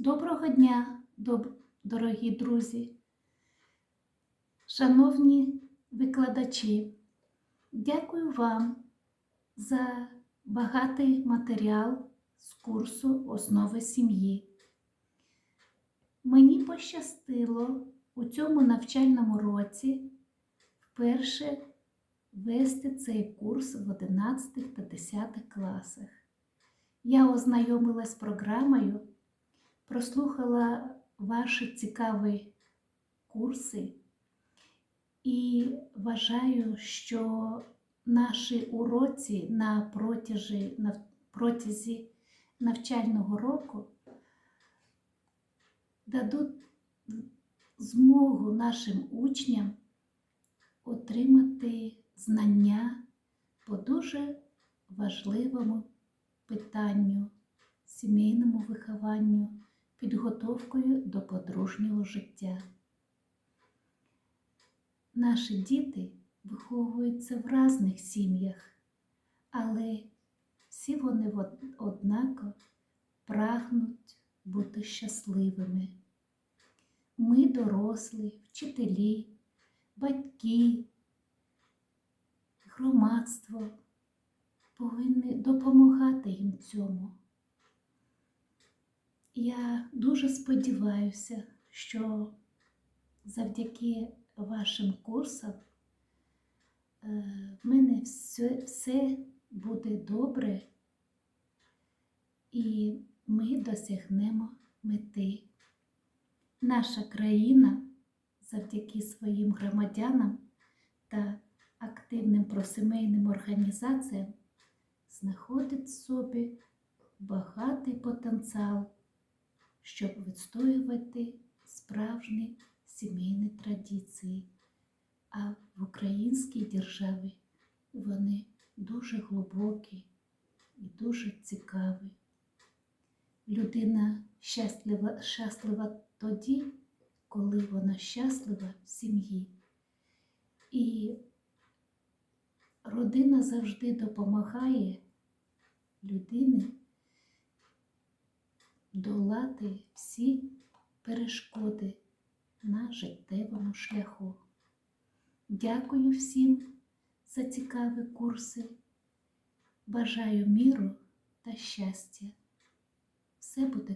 Доброго дня, дорогі друзі, шановні викладачі, дякую вам за багатий матеріал з курсу Основи сім'ї. Мені пощастило у цьому навчальному році вперше вести цей курс в 11 та 10 класах. Я ознайомилась з програмою прослухала ваші цікаві курси і вважаю, що наші уроці на протязі, на протязі навчального року дадуть змогу нашим учням отримати знання по дуже важливому питанню сімейному вихованню, підготовкою до подружнього життя. Наші діти виховуються в різних сім'ях, але всі вони од- однаково прагнуть бути щасливими. Ми, дорослі, вчителі, батьки, громадство повинні допомагати їм цьому. Я дуже сподіваюся, що завдяки вашим курсам е, в мене все, все буде добре і ми досягнемо мети. Наша країна завдяки своїм громадянам та активним просімейним організаціям знаходить в собі багатий потенціал, щоб відстоювати справжні сімейні традиції. А в українській державі вони дуже глибокі і дуже цікаві. Людина щаслива, щаслива тоді, коли вона щаслива в сім'ї. І родина завжди допомагає людині долати всі перешкоди на життєвому шляху. Дякую всім за цікаві курси. Бажаю міру та щастя. Все буде